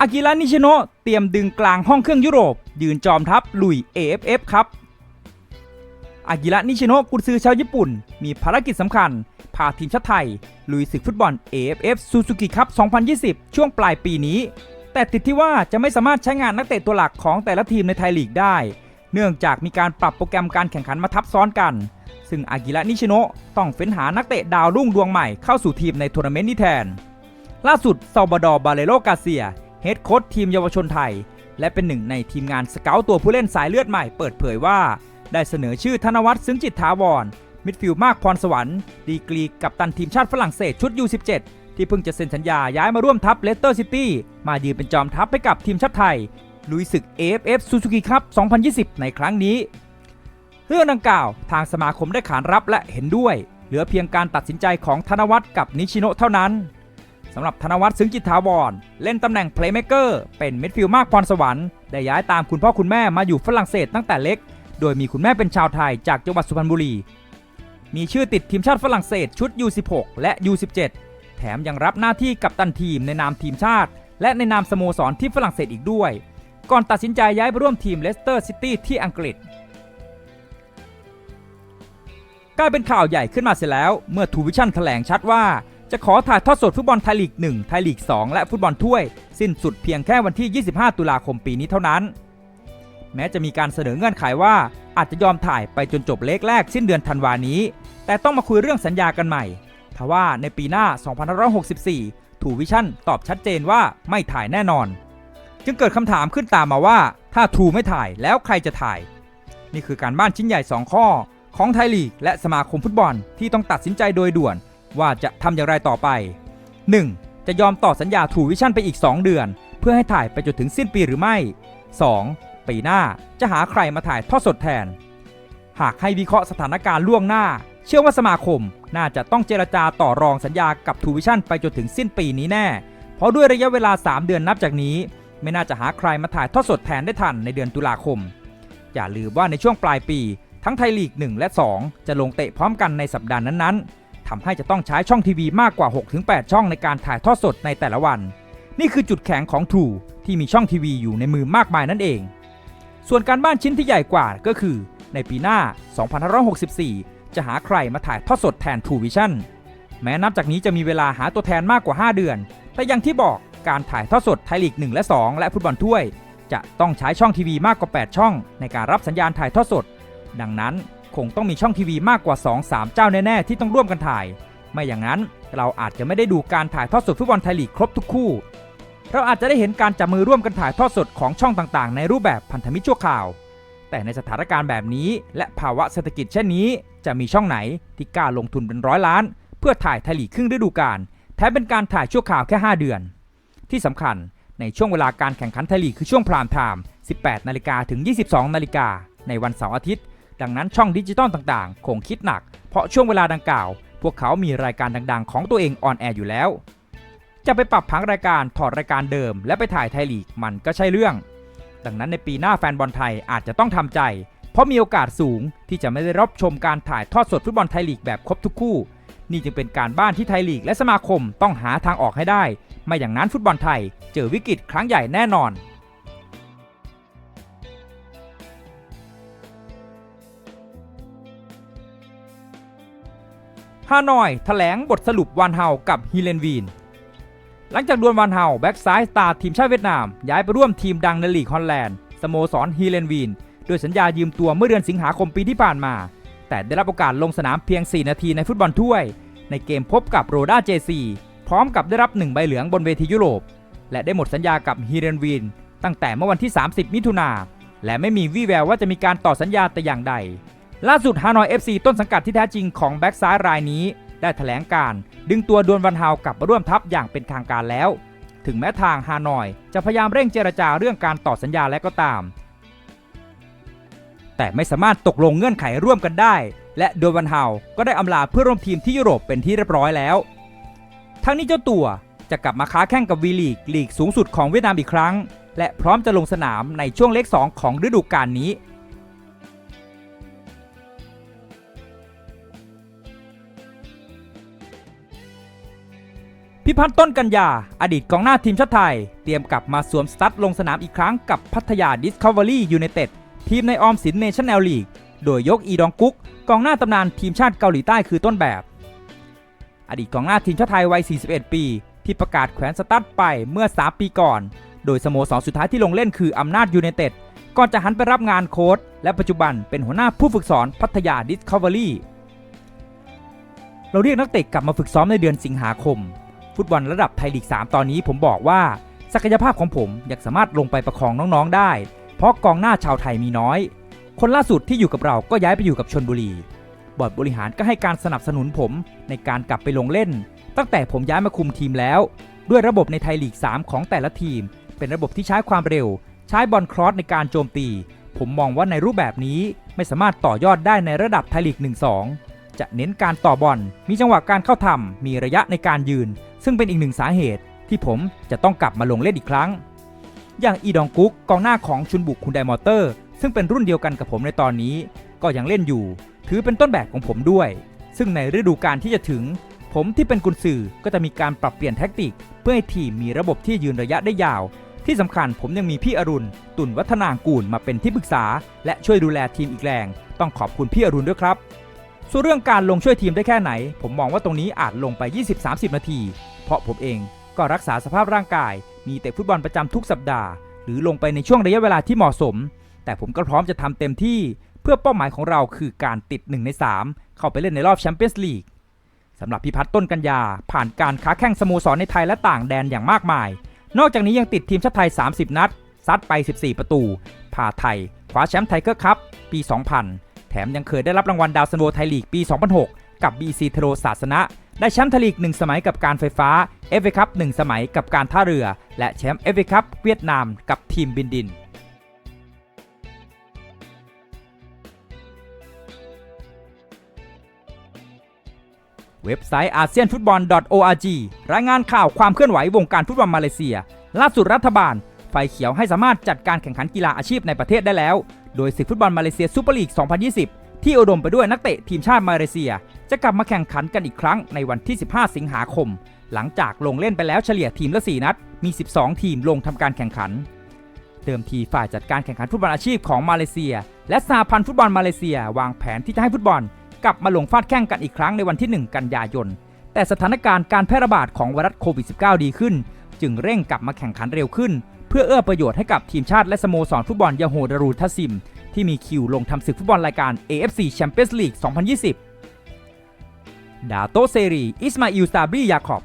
อากิระนิชิโนะเตรียมดึงกลางห้องเครื่องยุโรป ยืนจอมทัพลุย AFF ครับอากิระนิชิโนะกุนซือชาวญี่ปุ่น มีภารกิจสำคัญ พาทีมชาติไทย ลุยศึกฟุตบอล AFF ซูซูกิคัพ2020 ช่วงปลายปีนี้ แต่ติดที่ว่าจะไม่สามารถใช้งานนักเตะตัวหลักของแต่ละทีมในไทยลีกได้ เนื่องจากมีการปรับโปรแกรมการแข่งขันมาทับซ้อนกัน ซึ่งอากิระนิชิโนะต้องเฟ้นหานักเตะดาวรุ่งดวงใหม่เข้าสู่ทีมในทัวร์นาเมนต์นี้แทน ล่าสุดซาบดอบาเลโลกาเซีย ฮดโค้ชทีมเยาวชนไทย และเป็นหนึ่งในทีมงานสเกลตัวผู้เล่นสายเลือดใหม่เปิดเผยว่า ได้เสนอชื่อธนวัฒน์ซึ้งจิตถาวร มิดฟิลด์มากพรสวรรค์ดีกรีกับตันทีมชาติฝรั่งเศสชุด U17 ที่เพิ่งจะเซ็นสัญญาย้ายมาร่วมทัพเลสเตอร์ซิตี้มายืนเป็นจอมทัพให้กับทีมชาติไทยลุยศึก AFF Suzuki Cup 2020 ในครั้งนี้ เรื่องดังกล่าวทางสมาคมได้ขานรับและเห็นด้วย เหลือเพียงการตัดสินใจของธนวัฒน์กับนิชิโนเท่านั้น สำหรับธนวัฒน์ซึ้งจิตถาวร เล่นตำแหน่งเพลย์เม k เกอร์เป็นมิดฟิลด์มากพรสวรรค์ได้ย้ายตามคุณพ่อคุณแม่มาอยู่ฝรั่งเศสตั้งแต่เล็ก โดยมีคุณแม่เป็นชาวไทยจากจังหวัดสุพรรณบุรี มีชื่อติดทีมชาติฝรั่งเศสชุด U16 และ U17 แถมยังรับหน้าที่กัปตันทีมในนามทีมชาติ และในนามสโมสรที่ฝรั่งเศสอีกด้วย ก่อนตัดสินใจย้ายไปร่วมทีมเลสเตอร์ซิตี้ที่อังกฤษกลายเป็นข่าวใหญ่ขึ้นมาเสียแล้ว เมื่อทูวิชั่นแถลงชัดว่า จะขอถ่ายทอดสดฟุตบอลไทยลีก 1 ไทยลีก 2 และฟุตบอลถ้วย สิ้นสุดเพียงแค่วันที่ 25 ตุลาคมปีนี้เท่านั้น แม้จะมีการเสนอเงื่อนไขว่าอาจจะยอมถ่ายไปจนจบเลกแรกสิ้นเดือนธันวานี้ แต่ต้องมาคุยเรื่องสัญญากันใหม่ทว่าในปีหน้า 2564 ทูวิชั่นตอบชัดเจนว่าไม่ถ่ายแน่นอน จึงเกิดคำถามขึ้นตามมาว่า ถ้าทูไม่ถ่ายแล้วใครจะถ่าย นี่คือการบ้านชิ้นใหญ่ 2 ข้อ ของไทยลีกและสมาคมฟุตบอลที่ต้องตัดสินใจโดยด่วน ว่าจะทำอย่างไรต่อไป 1. จะยอมต่อสัญญาทูวิชั่นไปอีก 2 เดือน เพื่อให้ถ่ายไปจนถึงสิ้นปีหรือไม่ 2. ปีหน้าจะหาใครมาถ่ายทอดสดแทน หากให้วิเคราะห์สถานการณ์ล่วงหน้า เชื่อว่าสมาคมน่าจะต้องเจรจาต่อรองสัญญากับทูวิชั่นไปจนถึงสิ้นปีนี้แน่ เพราะด้วยระยะเวลา 3 เดือนนับจากนี้ ไม่น่าจะหาใครมาถ่ายทอดสดแทนได้ทันในเดือนตุลาคม อย่าลืมว่าในช่วงปลายปี ทั้งไทยลีก 1 และ 2 จะลงเตะพร้อมกันในสัปดาห์นั้นๆ ทำให้จะต้องใช้ช่องทีวีมากกว่า 6-8 ช่องในการถ่ายทอดสดในแต่ละวัน นี่คือจุดแข็งของ True ที่มีช่องทีวีอยู่ในมือมากมายนั่นเอง ส่วนการบ้านชิ้นที่ใหญ่กว่าก็คือ ในปีหน้า 2564 จะหาใครมาถ่ายทอดสดแทน True Vision แม้นับจากนี้จะมีเวลาหาตัวแทนมากกว่า 5 เดือน แต่อย่างที่บอกการถ่ายทอดสดไทยลีก 1 และ 2 และฟุตบอลถ้วย จะต้องใช้ช่องทีวีมากกว่า 8 ช่อง ในการรับสัญญาณถ่ายทอดสด ดังนั้น คงต้องมีช่องทีวีมากกว่า 2-3 เจ้าแน่ๆที่ต้องร่วมกันถ่าย ไม่อย่างนั้นเราอาจจะไม่ได้ดูการถ่ายทอดสดฟุตบอลไทยลีกครบทุกคู่ เราอาจจะได้เห็นการจับมือร่วมกันถ่ายทอดสดของช่องต่างๆ ในรูปแบบพันธมิตรชั่วคราว แต่ในสถานการณ์แบบนี้ และภาวะเศรษฐกิจเช่นนี้ จะมีช่องไหนที่กล้าลงทุนเป็นร้อยล้าน เพื่อถ่ายไทยลีกครึ่งฤดูกาลแถมเป็นการถ่ายชั่วคราวแค่ 5 เดือน ที่สำคัญในช่วงเวลาการแข่งขันไทยลีกคือช่วงพรามไทม์18 นาฬิกาถึง 22 นาฬิกาในวันเสาร์อาทิตย์ ดังนั้นช่องดิจิตอลต่างๆ คงคิดหนัก เพราะช่วงเวลาดังกล่าว พวกเขามีรายการดังๆ ของตัวเองออนแอร์อยู่แล้ว จะไปปรับผังรายการถอดรายการเดิม และไปถ่ายไทยลีกมันก็ใช่เรื่อง ดังนั้นในปีหน้าแฟนบอลไทยอาจจะต้องทำใจ เพราะมีโอกาสสูงที่จะไม่ได้รับชมการถ่ายทอดสดฟุตบอลไทยลีกแบบครบทุกคู่ นี่จึงเป็นการบ้านที่ไทยลีกและสมาคมต้องหาทางออกให้ได้ ไม่อย่างนั้นฟุตบอลไทย เจอวิกฤตครั้งใหญ่แน่นอน ฮานอยแถลงบทสรุปวานเฮากับฮิเลนวีน หลังจากดวลวานเฮาแบ็กซ้ายสตาร์ทีมชาติเวียดนาม ย้ายไปร่วมทีมดังในลีกฮอลแลนด์สโมสรฮิเลนวีนด้วยสัญญายืมตัวเมื่อเดือนสิงหาคมปีที่ผ่านมา แต่ได้รับโอกาสลงสนามเพียง 4 นาทีในฟุตบอลถ้วย ในเกมพบกับโรด้าเจซีพร้อมกับได้รับ1ใบเหลืองบนเวทียุโรป และได้หมดสัญญากับฮิเลนวีนตั้งแต่เมื่อวันที่ 30 มิถุนาและไม่มีวี่แววว่าจะมีการต่อสัญญาแต่อย่างใด ล่าสุดฮานอย FC ต้นสังกัดที่แท้จริงของแบ็กซ้ายรายนี้ ได้แถลงการ ดึงตัวดวลวันฮาวกลับมาร่วมทัพอย่างเป็นทางการแล้ว ถึงแม้ทางฮานอย จะพยายามเร่งเจรจาเรื่องการต่อสัญญาและก็ตาม แต่ไม่สามารถตกลงเงื่อนไขร่วมกันได้ และดวลวันฮาวก็ได้อำลาเพื่อร่วมทีมที่ยุโรปเป็นที่เรียบร้อยแล้ว ทั้งนี้เจ้าตัวจะกลับมาค้าแข่งกับวีลีกลีกสูงสุดของเวียดนามอีกครั้ง และพร้อมจะลงสนามในช่วงเลข2ของฤดูกาลนี้ พิพัฒน์ต้นกัญญา อดีตกองหน้าทีมชาติไทย เตรียมกลับมาสวมสตั๊ดลงสนามอีกครั้งกับพัทยาดิสคัฟเวอรี่ยูไนเต็ดทีมในออมสินเนชั่นแนลลีก โดยยกอีดองกุ๊กกองหน้าตำนานทีมชาติเกาหลีใต้คือต้นแบบ อดีตกองหน้าทีมชาติไทยวัย 41 ปี ที่ประกาศแขวนสตั๊ดไปเมื่อ 3 ปีก่อน โดยสโมสรสุดท้ายที่ลงเล่นคืออำนาจยูไนเต็ดก่อนจะหันไปรับงานโค้ชและปัจจุบันเป็นหัวหน้าผู้ฝึกสอนพัทยาดิสคัฟเวอรี่เราเรียกนักเตะกลับมาฝึกซ้อมในเดือนสิงหาคม ฟุตบอลระดับไทยลีก 3 ตอนนี้ผมบอกว่า ศักยภาพของผมยังสามารถลงไปประคองน้องๆได้ เพราะกองหน้าชาวไทยมีน้อย คนล่าสุดที่อยู่กับเราก็ย้ายไปอยู่กับชนบุรี บอร์ดบริหารก็ให้การสนับสนุนผมในการกลับไปลงเล่น ตั้งแต่ผมย้ายมาคุมทีมแล้ว ด้วยระบบในไทยลีก 3 ของแต่ละทีม เป็นระบบที่ใช้ความเร็ว ใช้บอลครอสในการโจมตี ผมมองว่าในรูปแบบนี้ไม่สามารถต่อยอดได้ในระดับไทยลีก 1-2จะเน้นการต่อบอล มีจังหวะการเข้าทำ มีระยะในการยืน ซึ่งเป็นอีกหนึ่งสาเหตุที่ผมจะต้องกลับมาลงเล่นอีกครั้ง อย่างอีดองกุ๊กกองหน้าของชุนบุกคุณไดมอเตอร์ ซึ่งเป็นรุ่นเดียวกันกับผมในตอนนี้ ก็ยังเล่นอยู่ ถือเป็นต้นแบบของผมด้วย ซึ่งในฤดูกาลที่จะถึง ผมที่เป็นกุนซือก็จะมีการปรับเปลี่ยนแท็กติก เพื่อให้ทีมมีระบบที่ยืนระยะได้ยาว ที่สำคัญผมยังมีพี่อรุณ ตุนวัฒนางกูลมาเป็นที่ปรึกษา และช่วยดูแลทีมอีกแรง ต้องขอบคุณพี่อรุณด้วยครับส่วนเรื่องการลงช่วยทีมได้แค่ไหน ผมมองว่าตรงนี้อาจลงไป 20-30 นาที เพราะผมเองก็รักษาสภาพร่างกาย มีเตะฟุตบอลประจำทุกสัปดาห์ หรือลงไปในช่วงระยะเวลาที่เหมาะสม แต่ผมก็พร้อมจะทำเต็มที่เพื่อเป้าหมายของเราคือการติด 1 ใน 3 เข้าไปเล่นในรอบแชมเปี้ยนส์ลีกสำหรับพิพัฒน์ต้นกัญญา ผ่านการค้าแข่งสโมสรในไทยและต่างแดนอย่างมากมาย นอกจากนี้ยังติดทีมชาติไทย 30 นัด ซัดไป 14 ประตู พาไทยคว้าแชมป์ไทเกอร์คัพปี 2000 แถมยังเคยได้รับรางวัลดาวซันโวไทยลีกปี 2006 กับ BC เทโรศาสนะ ได้แชมป์ทลีก1สมัยกับการไฟฟ้า FA คัพ1สมัยกับการท่าเรือ และแชมป์ FA คัพเวียดนามกับทีมบินดินเว็บไซต์อาเซียนฟุตบอล .org รายงานข่าวความเคลื่อนไหววงการฟุตบอลมาเลเซีย ล่าสุดรัฐบาล ไฟเขียวให้สามารถจัดการแข่งขันกีฬาอาชีพในประเทศได้แล้ว โดยศึกฟุตบอลมาเลเซียซูเปอร์ลีก 2020 ที่อุดมไปด้วยนักเตะทีมชาติมาเลเซีย จะกลับมาแข่งขันกันอีกครั้งในวันที่ 15 สิงหาคม หลังจากลงเล่นไปแล้วเฉลี่ยทีมละ 4 นัด มี 12 ทีมลงทำการแข่งขัน เดิมทีฝ่ายจัดการแข่งขันฟุตบอลอาชีพของมาเลเซีย และสหพันธ์ฟุตบอลมาเลเซียวางแผนที่จะให้ฟุตบอล กลับมาลงฟาดแข่งกันอีกครั้งในวันที่ 1 กันยายน แต่สถานการณ์การแพร่ระบาดของไวรัสโควิด -19 ดีขึ้น จึงเร่งกลับมาแข่งขันเร็วขึ้น เพื่อเอื้อประโยชน์ให้กับทีมชาติและสโมสรฟุตบอลยาโฮดารูทัสซิม ที่มีคิวลงทำศึกฟุตบอลรายการ AFC Champions League 2020 ดาโตเซรี อิสมาอิลซาบรียาคอบ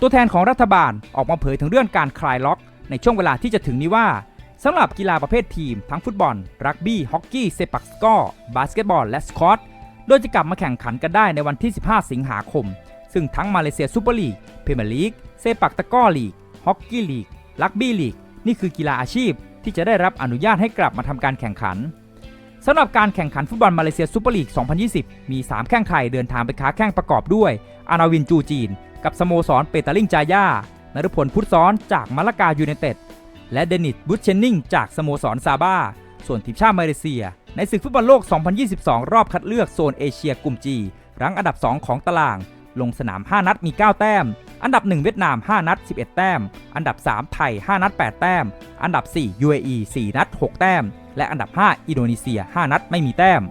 ตัวแทนของรัฐบาลออกมาเผยถึงเรื่องการคลายล็อก ในช่วงเวลาที่จะถึงนี้ว่าสำหรับกีฬาประเภททีม ทั้งฟุตบอล รักบี้ฮอกกี้เซปักสกอบาสเกตบอล และสคอตโดยจะกลับมาแข่งขันกันได้ในวันที่ 15 สิงหาคม ซึ่งทั้งมาเลเซียซูเปอร์ลีกเพรีเมียร์ลีกเซปักตะก้อลีกฮอกกี้ลีกรักบี้ลีกนี่คือกีฬาอาชีพที่จะได้รับอนุญาตให้กลับมาทำการแข่งขัน สำหรับการแข่งขันฟุตบอลมาเลเซียซูเปอร์ลีก 2020 มี 3 แข้งไทยเดินทางไปค้าแข้งประกอบด้วย อานาวินจูจีน กับสโมสรเปตาลิงจาย่านฤพลพุทธซ้อนจากมาลากายูไนเต็ด และเดนิสบุชเชนนิงจากสโมสรซาบ้า ส่วนทีมชาติมาเลเซีย ในศึกฟุตบอลโลก 2022 รอบคัดเลือกโซนเอเชียกลุ่มจีรั้งอันดับ 2 ของตาราง ลงสนาม 5 นัดมี 9 แต้ม อันดับ 1 เวียดนาม 5 นัด 11 แต้ม อันดับ 3 ไทย 5 นัด 8 แต้ม อันดับ 4 UAE 4 นัด 6 แต้ม และอันดับ 5 อินโดนีเซีย 5 นัดไม่มีแต้ม